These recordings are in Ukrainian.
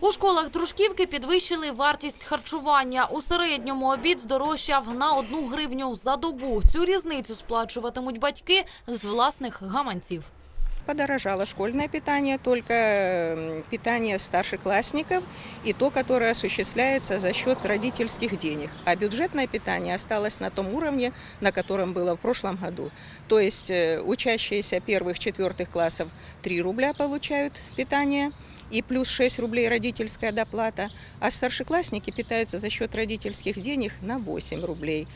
У школах дружківки підвищили вартість харчування. У середньому обід здорожчав на одну гривню за добу. Цю різницю сплачуватимуть батьки з власних гаманців. Подорожало школьное питание, только м, питание старшеклассников и то, которое осуществляется за счет родительских денег. А бюджетное питание осталось на том уровне, на котором было в прошлом году. То есть э, учащиеся первых, четвертых классов 3 рубля получают питание и плюс 6 рублей родительская доплата, а старшеклассники питаются за счет родительских денег на 8 рублей.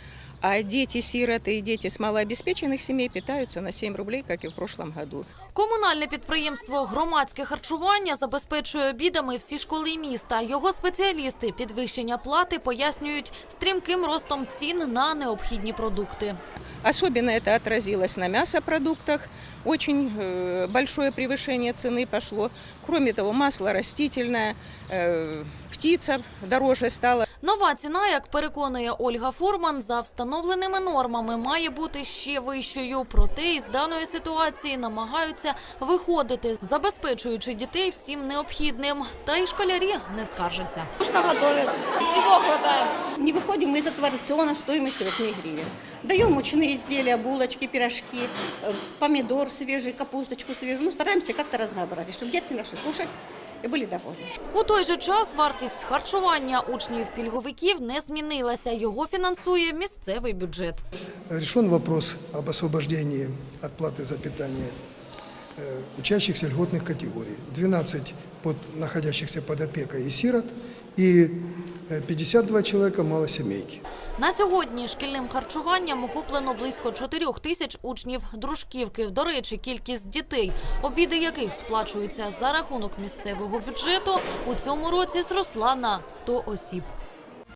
А дети-сироты и дети с малообеспеченных семей питаются на 7 рублей, как и в прошлом году. Комунальне підприємство «Громадське харчування» забезпечує обідами всі школи міста. Його спеціалісти підвищення плати пояснюють стрімким ростом цін на необхідні продукти. Особенно это отразилось на мясопродуктах. Очень э, большое превышение цены пошло. Кроме того, масло растительное, э, птица дороже стала. Нова ціна, як переконує Ольга Фурман, за встановленими нормами має бути ще вищою. Проте із даної ситуації намагаються виходити, забезпечуючи дітей всім необхідним. Та й школярі не скаржаться. Вкусно готовят. Всего хватает. Не выходим мы из этого рациона стоимостью 8 гривен. Даем мучные изделия, булочки, пирожки, э, помидор свежий, капусточку свежую. Ну, стараемся как-то разнообразить, чтобы детки наши кушать и были довольны. У той же час вартість харчування учнів-пільговиків не змінилася. Його фінансує місцевий бюджет. Решен вопрос об освобождении от платы за питание э, учащихся льготных категорий. 12 под, находящихся под опекой и сирот и э, 52 чоловіка малосемейки. На сьогодні шкільним харчуванням охоплено близько 4 тисяч учнів дружківки. До речі, кількість дітей, обіди яких сплачуються за рахунок місцевого бюджету, у цьому році зросла на 100 осіб.